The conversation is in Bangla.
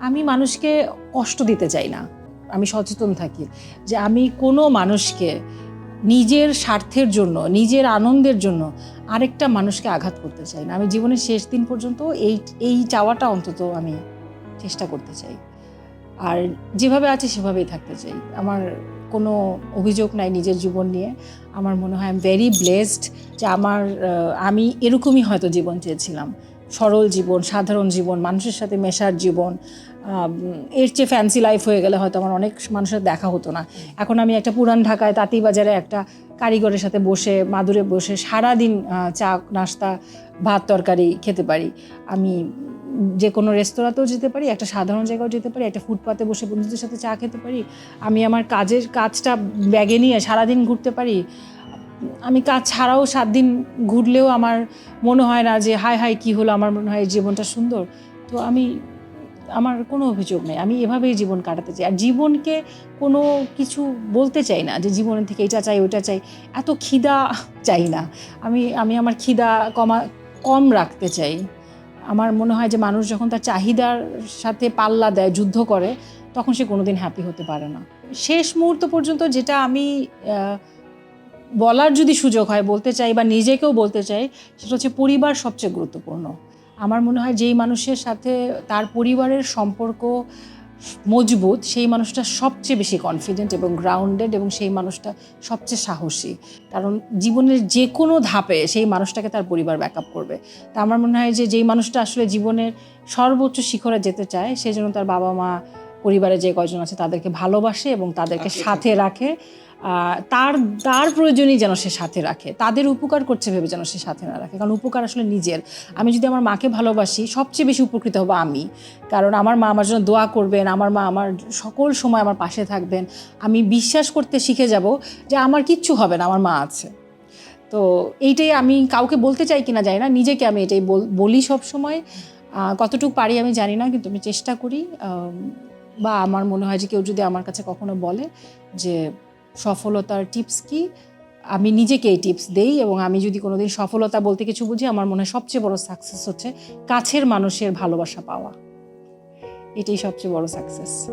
আমি মানুষকে কষ্ট দিতে চাই না। আমি সচেতন থাকি যে আমি কোনো মানুষকে নিজের স্বার্থের জন্য, নিজের আনন্দের জন্য আরেকটা মানুষকে আঘাত করতে চাই না। আমি জীবনের শেষ দিন পর্যন্ত এই এই চাওয়াটা অন্তত আমি চেষ্টা করতে চাই। আর যেভাবে আছে সেভাবেই থাকতে চাই। আমার কোনো অভিযোগ নাই নিজের জীবন নিয়ে। আমার মনে হয় আই এম ভেরি ব্লেসড যে আমার আমি এরকমই হয়তো জীবন চেয়েছিলাম। সরল জীবন, সাধারণ জীবন, মানুষের সাথে মেশার জীবন এর চেয়ে ফ্যান্সি লাইফ হয়ে গেলে হয়তো আমার অনেক মানুষের দেখা হতো না। এখন আমি একটা পুরান ঢাকায় তাঁতিবাজারে একটা কারিগরের সাথে বসে, মাদুরে বসে সারাদিন চা, নাস্তা, ভাত, তরকারি খেতে পারি। আমি যে কোনো রেস্তোরাঁতেও যেতে পারি, একটা সাধারণ জায়গাও যেতে পারি, একটা ফুটপাতে বসে বন্ধুদের সাথে চা খেতে পারি। আমি আমার কাজের কাজটা ব্যাগে নিয়ে সারাদিন ঘুরতে পারি। আমি কাজ ছাড়াও সাত দিন ঘুরলেও আমার মনে হয় না যে হাই হাই কী হলো? আমার মনে হয় জীবনটা সুন্দর। তো আমি, আমার কোনো অভিযোগ নেই। আমি এভাবেই জীবন কাটাতে চাই। আর জীবনকে কোনো কিছু বলতে চাই না যে জীবনের থেকে এটা চাই ওটা চাই। এত খিদা চাই না। আমি আমি আমার খিদা কমা, কম রাখতে চাই। আমার মনে হয় যে, মানুষ যখন তার চাহিদার সাথে পাল্লা দেয়, যুদ্ধ করে, তখন সে কোনোদিন হ্যাপি হতে পারে না। শেষ মুহূর্ত পর্যন্ত যেটা আমি বলার যদি সুযোগ হয় বলতে চাই বা নিজেকেও বলতে চাই সেটা হচ্ছে পরিবার সবচেয়ে গুরুত্বপূর্ণ। আমার মনে হয় যেই মানুষের সাথে তার পরিবারের সম্পর্ক মজবুত সেই মানুষটা সবচেয়ে বেশি কনফিডেন্ট এবং গ্রাউন্ডেড এবং সেই মানুষটা সবচেয়ে সাহসী। কারণ জীবনের যে কোনো ধাপে সেই মানুষটাকে তার পরিবার ব্যাকআপ করবে। তা আমার মনে হয় যে যেই মানুষটা আসলে জীবনের সর্বোচ্চ শিখরে যেতে চায় সে যেন তার বাবা মা পরিবারে যে কয়জন আছে তাদেরকে ভালোবাসে এবং তাদেরকে সাথে রাখে। তার তার প্রয়োজনই যেন সে সাথে রাখে। তাদের উপকার করছে ভেবে যেন সে সাথে না রাখে। কারণ উপকার আসলে নিজের। আমি যদি আমার মাকে ভালোবাসি, সবচেয়ে বেশি উপকৃত হব আমি। কারণ আমার মা আমার জন্য দোয়া করবেন, আমার মা আমার সকল সময় আমার পাশে থাকবেন। আমি বিশ্বাস করতে শিখে যাব যে আমার কিচ্ছু হবে না, আমার মা আছে। তো এইটাই আমি কাউকে বলতে চাই কিনা জানি না। নিজেকে আমি এটাই বলি সব সময়। কতটুকু পারি আমি জানি না, কিন্তু আমি চেষ্টা করি। বা আমার মনে হয় যে কেউ যদি আমার কাছে কখনো বলে যে সফলতার টিপস কি? আমি নিজেকে এই টিপস দেই এবং আমি যদি কোনোদিন সফলতা বলতে কিছু বুঝি, আমার মনে হয় সবচেয়ে বড় সাকসেস হচ্ছে কাছের মানুষের ভালোবাসা পাওয়া। এটাই সবচেয়ে বড় সাকসেস